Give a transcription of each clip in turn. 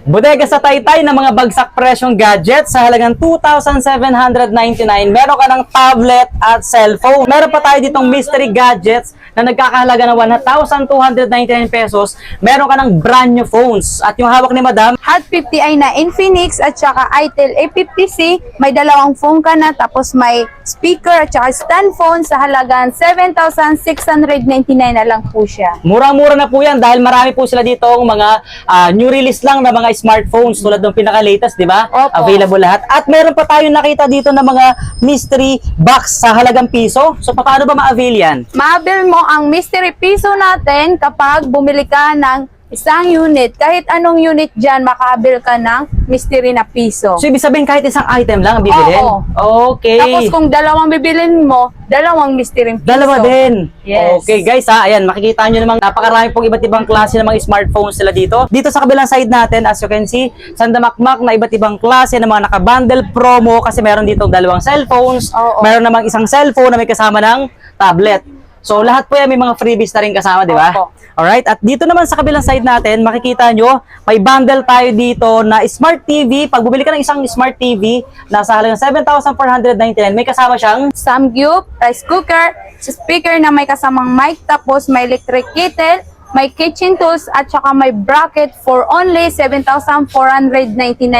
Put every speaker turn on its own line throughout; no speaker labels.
Bodega sa Taytay ng mga bagsak presyong gadgets sa halagang 2,799. Meron ka ng tablet at cellphone. Meron pa tayo ditong mystery gadgets na nagkakahalaga ng 1,299 pesos. Meron ka ng brand new phones. At yung hawak ni Madam,
Hot 50i na Infinix at saka Itel A50C. May dalawang phone ka na tapos may speaker at saka stand phone sa halagang 7,699 na lang po siya.
Murang-mura na po yan dahil marami po sila dito mga ah, new release lang na mga smartphones tulad ng pinaka-latest, di ba? Available lahat. At meron pa tayong nakita dito ng mga mystery box sa halagang piso. So, paano ba ma-avail yan?
Maabil mo ang mystery piso natin kapag bumili ka ng isang unit. Kahit anong unit dyan, makaabil ka ng mystery na piso.
So, ibig sabihin kahit isang item lang ang bibilin?
Oo.
Okay.
Tapos kung dalawang bibilin mo, dalawang mystery piso.
Dalawa din.
Yes.
Okay guys ha, ayan makikita nyo namang napakarami pong iba't ibang klase ng mga smartphones sila dito. Dito sa kabilang side natin, as you can see, sandamakmak na iba't ibang klase ng mga naka-bundle promo kasi meron dito dalawang cellphones,
Oo.
meron namang isang cellphone na may kasama ng tablet. So lahat po yan may mga freebies na rin kasama, di ba?
Opo.
Alright, at dito naman sa kabilang side natin, makikita nyo, may bundle tayo dito na Smart TV. Pag bumili ka ng isang Smart TV, nasa halagang 7,499, may kasama siyang
samgyup, rice cooker, speaker na may kasamang mic, tapos may electric kettle, may kitchen tools, at saka may bracket for only 7,499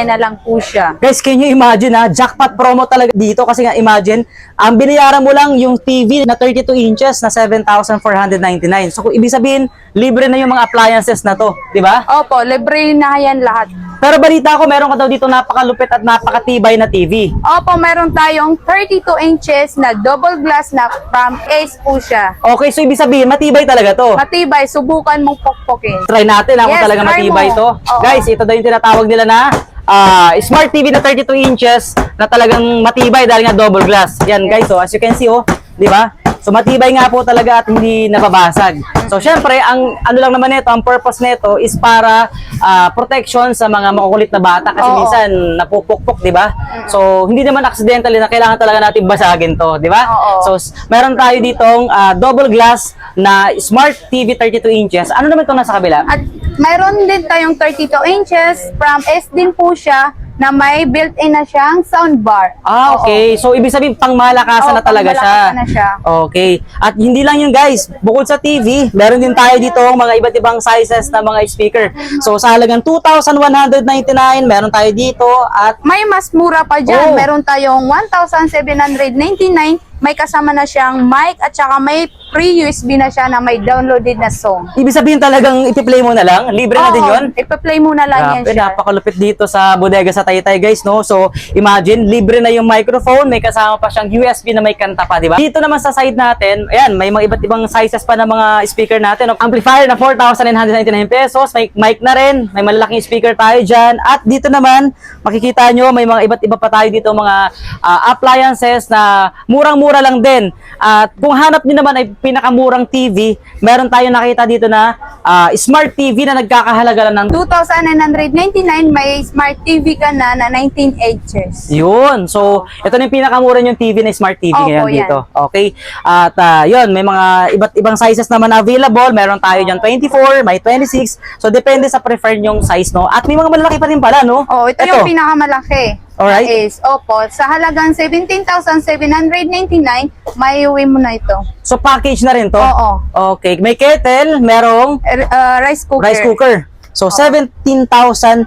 na lang po siya.
Guys, can you imagine ha? Jackpot promo talaga dito kasi nga imagine, ang binayaran mo lang yung TV na 32 inches na 7,499. So kung ibig sabihin, libre na yung mga appliances na to, di ba?
Opo, libre na yan lahat.
Pero balita ko, meron ka daw dito napakalupit at napakatibay na TV.
Opo, meron tayong 32 inches na double glass na from Ace po siya.
Okay, so ibig sabihin, matibay talaga to.
Matibay, subukan mong pokpokin.
Try natin kung
Yes,
talaga matibay
mo.
to.
Oo.
Guys, ito daw yung tinatawag nila na ah, Smart TV na 32 inches na talagang matibay dahil nga double glass. Yan guys, so as you can see oh, di ba? So matibay nga po talaga at hindi nababasag. So syempre, ang ano lang naman nito, ang purpose nito is para ah, protection sa mga makukulit na bata kasi
Oo.
minsan napupukpok, di ba? So hindi naman accidentally na kailangan talaga natin basagin to, di ba?
Oo.
So s- meron tayo ditong ah, double glass na Smart TV 32 inches. Ano naman itong nasa kabila?
At mayroon din tayong 32 inches from S din po siya na may built-in na siyang soundbar.
Ah, okay. So, ibig sabihin, pangmalakasan
Oo,
na talaga siya.
pangmalakasan na siya.
Okay. At hindi lang yun, guys. Bukod sa TV, meron din tayo dito mga iba't ibang sizes na mga speaker. So, sa halagang 2,199, meron tayo dito. At,
May mas mura pa dyan.
Oh.
Meron tayong 1,799. May kasama na siyang mic at saka may free USB na siya na may downloaded na song.
ibig sabihin talagang ipi-play mo na lang. Libre na din yun.
Ipa-play mo na lang yan
Grabe,
siya.
napakalupit dito sa bodega sa Taytay guys, no? So, imagine, libre na yung microphone, may kasama pa siyang USB na may kanta pa, di ba? Dito naman sa side natin, ayan, may mga iba't ibang sizes pa ng mga speaker natin. no? Amplifier na 4,999 pesos, may mic na rin, may malalaking speaker tayo dyan. At dito naman, makikita nyo, may mga iba't iba pa tayo dito, mga ah, appliances na murang-mura lang din. At kung hanap nyo naman ay pinakamurang TV, meron tayo nakita dito na ah, smart TV na nagkakahalaga lang ng
2,999 may smart TV ka na na 19 inches.
Yun. So, ito na yung pinakamura yung TV na smart TV
Opo,
ngayon
yan.
dito. Okay? At ah, yun, may mga iba't ibang sizes naman available. Meron tayo dyan 24, may 26. So, depende sa preferred yung size, no? At may mga malalaki pa rin pala, no?
Oh, ito, yung pinakamalaki.
Alright.
Is, opo, sa halagang 17,799, may uwi mo na ito.
So, package na rin to?
Oo.
Okay. May kettle, merong
Er, uh, rice cooker.
rice cooker. So, 17,799.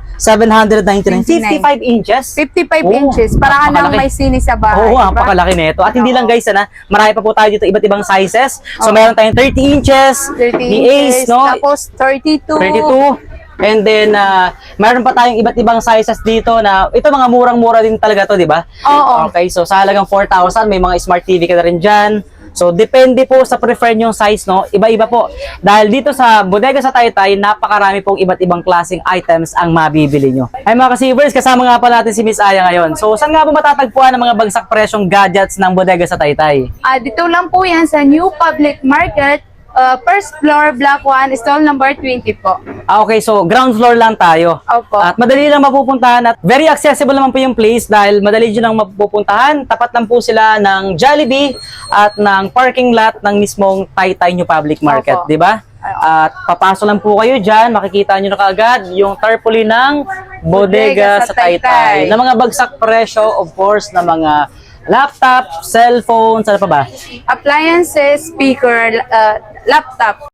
55 inches?
55
Oo,
inches. Para ka nang may sini sa bahay.
Oo,
diba?
napakalaki nito. At hindi
Oo.
lang guys, na marami pa po tayo dito iba't ibang sizes. So
Oo.
meron tayong 30 inches,
30
the
inches,
Ace, no?
tapos 32.
32. And then, uh, meron pa tayong iba't ibang sizes dito na ito mga murang-mura din talaga to, di ba?
Oo.
Okay, so sa halagang 4,000, may mga smart TV ka na rin dyan. So, depende po sa prefer yung size, no? Iba-iba po. Dahil dito sa bodega sa Taytay, napakarami pong iba't ibang klaseng items ang mabibili nyo. Ay mga kasivers, kasama nga pa natin si Miss Aya ngayon. So, saan nga po matatagpuan ang mga bagsak presyong gadgets ng bodega sa Taytay?
Ah, dito lang po yan sa New Public Market, uh, first floor, block 1, stall number 20 po.
Ah, okay, so ground floor lang tayo.
Opo.
At madali lang mapupuntahan at very accessible naman po yung place dahil madali dyan lang mapupuntahan. Tapat lang po sila ng Jollibee at ng parking lot ng mismong Taytay New Public Market, di ba? At papasok lang po kayo dyan, makikita nyo na kaagad yung tarpaulin ng bodega,
Bodega
sa.
Taytay.
Na mga bagsak presyo, of course, na mga laptop, cellphone, ano pa ba?
Appliances, speaker, uh, laptop.